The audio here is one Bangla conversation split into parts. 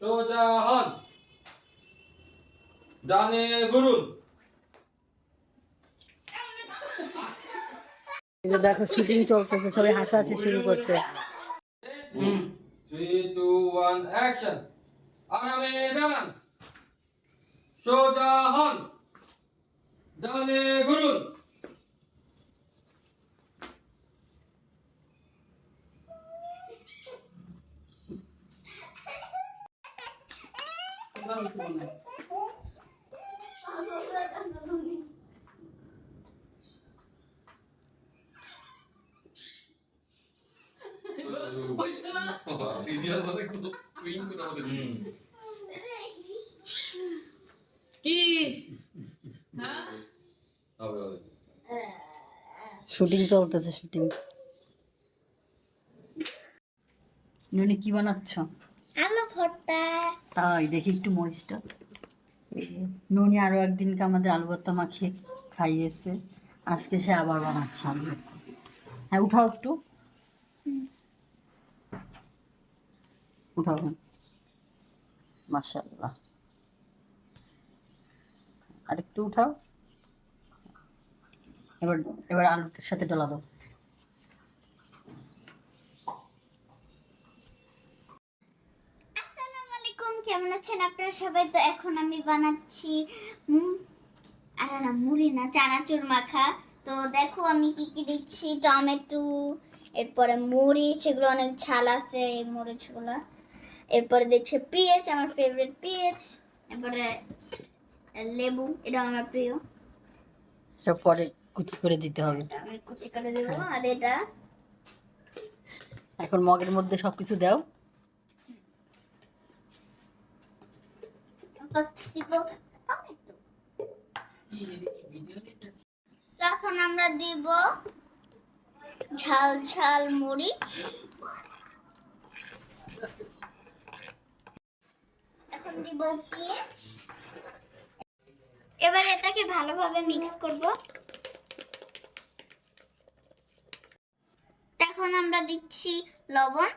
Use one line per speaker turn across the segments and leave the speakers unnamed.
সোজা হন ডানে ঘুরুন।
দেখো শুটিং চলতেছে সবাই হাসাহাসি শুরু করছে।
থ্রি টু ওয়ান অ্যাকশন আরামে দাঁড়ান। সোজা হন ডানে ঘুরুন।
কি
শুটিং চলতেছে শুটিং নুনি কি বানাচ্ছ?
আলু ভর্তা।
তাই দেখি একটু মরিচটা। নুনি আরও একদিনকে আমাদের আলু ভর্তা মাখিয়ে খাইয়েছে। আজকে সে আবার বানাচ্ছে আলু হ্যাঁ উঠাও একটু। উঠাও। মাশাল্লাহ আর একটু উঠাও। এবার এবার আলুটার সাথে ডলা দাও।
কেমন আছেন আপনারা সবাই? তো এখন আমি বানাচ্ছি আরে না মুড়ি না চানাচুর মাখা। তো দেখো আমি কি কি দিচ্ছি টমেটো এরপরে মরিচ এগুলো অনেক ঝাল আছে এই মরিচগুলো এরপরে দিচ্ছে পেঁয়াজ আমার ফেভারিট পেঁয়াজ। এরপরে লেবু এটা আমার প্রিয়।
সব পরে কুচি করে দিতে হবে।
আমি কুচি করে দেবো আর এটা?
এখন মগের মধ্যে সবকিছু দাও।
দিব তখন আমরা দিব ঝাল ঝাল মরিচ। এখন দিব পেঁয়াজ। এবার এটাকে ভালোভাবে মিক্স করব। এখন আমরা দিচ্ছি লবণ।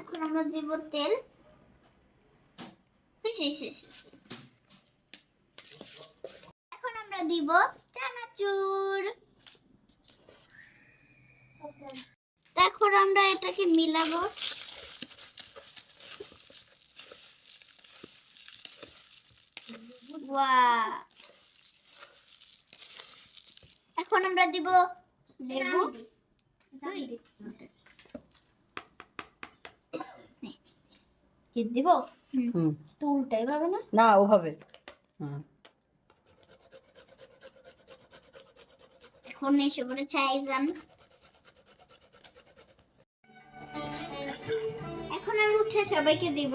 এখন আমরা দিব তেল। এখন আমরা দিব চানাচুর। এখন আমরা এটাকে মিলাবো! এখন আমরা দিব লেবু। দুই। কি দিব?
হুম।
তো উল্টাই পাবে না?
না ওভাবে। হ্যাঁ
এখন এসে পরে চাইলাম এখন আমি উঠে সবাইকে দিব।